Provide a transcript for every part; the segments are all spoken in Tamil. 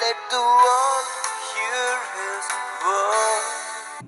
Let the world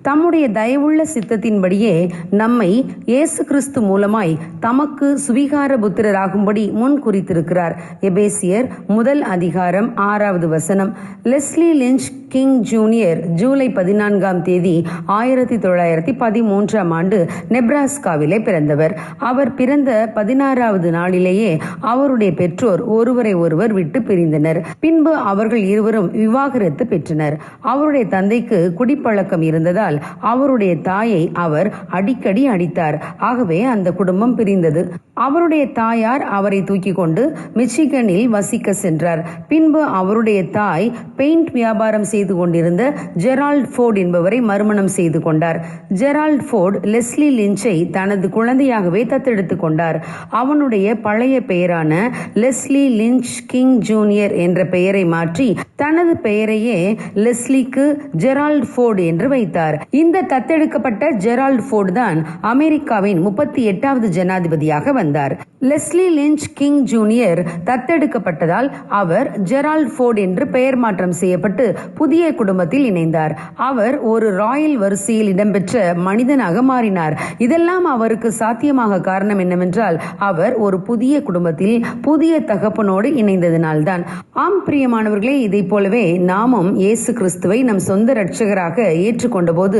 தம்முடைய தயவுள்ள சித்தத்தின்படியே நம்மை இயேசு கிறிஸ்து மூலமாய் தமக்கு சுவிகார புத்திரராகும்படி முன் குறித்திருக்கிறார். எபேசியர் முதல் அதிகாரம் ஆறாவது வசனம். லெஸ்லி லிஞ்ச் கிங் ஜூனியர் ஜூலை பதினான்காம் தேதி ஆயிரத்தி தொள்ளாயிரத்தி பதிமூன்றாம் ஆண்டு நெப்ராஸ்காவிலே பிறந்தவர். அவர் பிறந்த பதினாறாவது நாளிலேயே அவருடைய பெற்றோர் ஒருவரை ஒருவர் விட்டு பிரிந்தனர். பின்பு அவர்கள் இருவரும் விவாகரத்து பெற்றனர். அவருடைய தந்தைக்கு குடிப்பழக்கம் இருந்ததால் அவருடைய தாயை அவர் அடிக்கடி அடித்தார். ஆகவே அந்த குடும்பம் பிரிந்தது. அவருடைய தாயார் அவரை தூக்கி கொண்டு மிச்சிகனில் வசிக்க சென்றார். பின்பு அவருடைய தாய் பெயிண்ட் வியாபாரம் செய்து கொண்டிருந்த ஜெரால்ட் ஃபோர்ட் என்பவரை மறுமணம் செய்து கொண்டார். ஜெரால்ட் ஃபோர்ட் லெஸ்லி லிஞ்சை தனது குழந்தையாகவே தத்தெடுத்து கொண்டார். அவனுடைய பழைய பெயரான லெஸ்லி லிஞ்ச் கிங் ஜூனியர் என்ற பெயரை மாற்றி தனது பெயரையே லெஸ்லிக்கு ஜெரால்ட் ஃபோர்டு என்று வைத்தார். இந்த தத்தெடுக்கப்பட்ட ஜெரால்ட் ஃபோர்டு தான் அமெரிக்காவின் முப்பத்தி எட்டாவது ஜனாதிபதியாக வந்தார். லெஸ்லி லிஞ்ச் கிங் ஜூனியர் தத்தெடுக்கப்பட்டதால் அவர் ஜெரால்ட் ஃபோர்டு என்று பெயர் மாற்றம் செய்யப்பட்டு புதிய குடும்பத்தில் இணைந்தார். அவர் ஒரு ராயல் வரிசையில் இடம்பெற்ற மனிதனாக மாறினார். இதெல்லாம் அவருக்கு சாத்தியமாக காரணம் என்னவென்றால் அவர் ஒரு புதிய குடும்பத்தில் புதிய தகப்பனோடு இணைந்ததினால்தான். ஆம் பிரியமானவர்களே இதை போலவே நாமும் இயேசு கிறிஸ்துவை நம் சொந்த ரட்சகராக ஏற்றுக்கொண்ட போது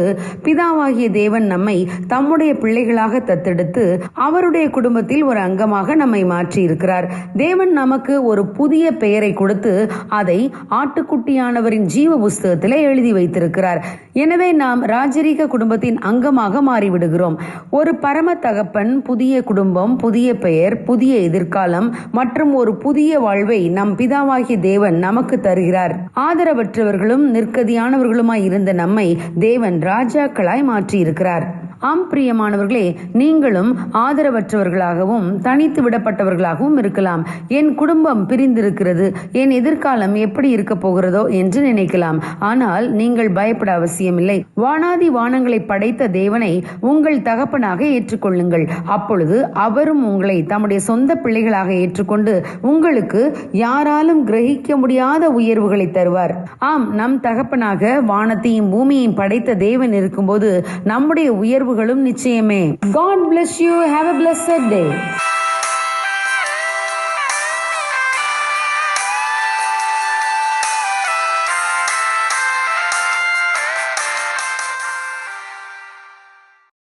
பிதாவாகிய தேவன் நம்மை தம்முடைய பிள்ளைகளாக தத்தெடுத்து அவருடைய குடும்பத்தில் ஒரு அங்கமாக நம்மை மாற்றி இருக்கிறார் தேவன் நமக்கு ஒரு புதிய பெயரை கொடுத்து அதை ஆட்டுக்குட்டியானவரின் ஜீவ புஸ்தகத்தில் எழுதி வைத்திருக்கிறார். எனவே நாம் ராஜரீக குடும்பத்தின் அங்கமாக மாறிவிடுகிறோம். ஒரு பரம தகப்பன் புதிய குடும்பம் புதிய பெயர் புதிய எதிர்காலம் மற்றும் ஒரு புதிய வாழ்வை நம் பிதாவாகிய தேவன் நமக்கு தருகிறார். ஆதரவற்றவர்களும் நிற்கதியானவர்களுமாய் இருந்த நம்மை தேவன் ராஜாக்களாய் மாற்றியிருக்கிறார். ஆம் பிரியமானவர்களே நீங்களும் ஆதரவற்றவர்களாகவும் தனித்து விடப்பட்டவர்களாகவும் இருக்கலாம். என் குடும்பம் பிரிந்திருக்கிறது. என் எதிர்காலம் எப்படி இருக்க போகிறதோ என்று நினைக்கலாம். ஆனால் நீங்கள் பயப்பட அவசியமில்லை. வானாதி வானங்களை படைத்த தேவனை உங்கள் தகப்பனாக ஏற்றுக்கொள்ளுங்கள். அப்பொழுது அவரும் உங்களை தம்முடைய சொந்த பிள்ளைகளாக ஏற்றுக்கொண்டு உங்களுக்கு யாராலும் கிரகிக்க முடியாத உயர்வுகளை தருவார். ஆம் நம் தகப்பனாக வானத்தையும் பூமியையும் படைத்த தேவன் இருக்கும்போது நம்முடைய உயர்வு உயர்வுகளும் நிச்சயமே god bless you have a blessed day